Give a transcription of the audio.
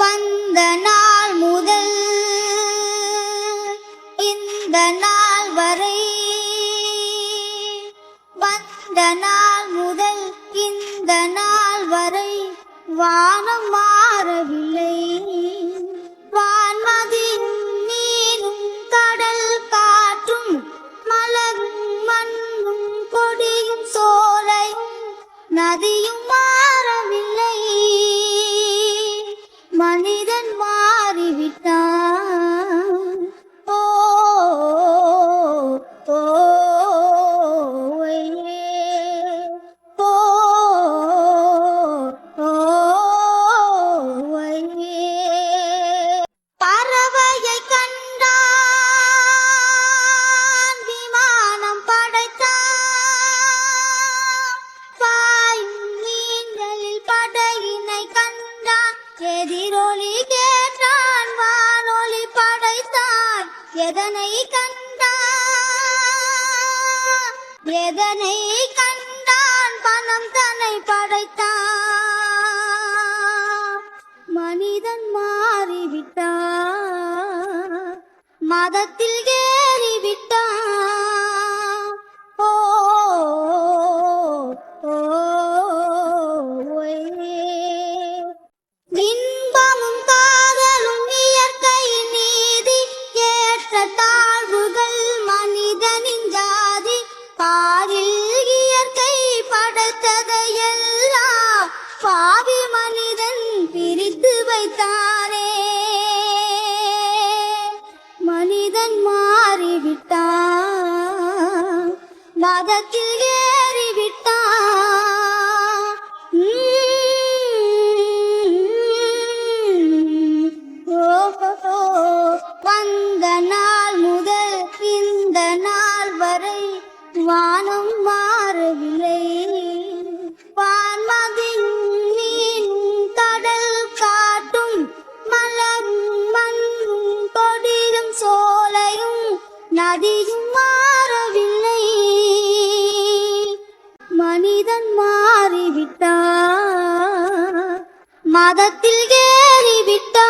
வந்த நாள் முதல் இந்த நாள் வரை வந்த நாள் முதல் இந்த நாள் வரை வானம் மாறவில்லை. வான்மதி நீரும் கடல் காற்றும் மலரும் மண்ணும் நதியும் எதனை கண்டான் எதனை கண்டான்? பணம் தன்னை படைத்தான் மனிதன் மாறிவிட்டான் மதத்தில் படைத்ததையெல்லாம் பாவி மனிதன் பிரித்து வைத்தானே. மனிதன் மாறிவிட்டான் மதத்தில் ஏறிவிட்டான். வந்த நாள் முதல் இந்த நாள் வரை வானம் மாறவில்லை. நதியும் மாறவில்லை. மனிதன் மாறிவிட்டான் மதத்தில் ஏறிவிட்டான்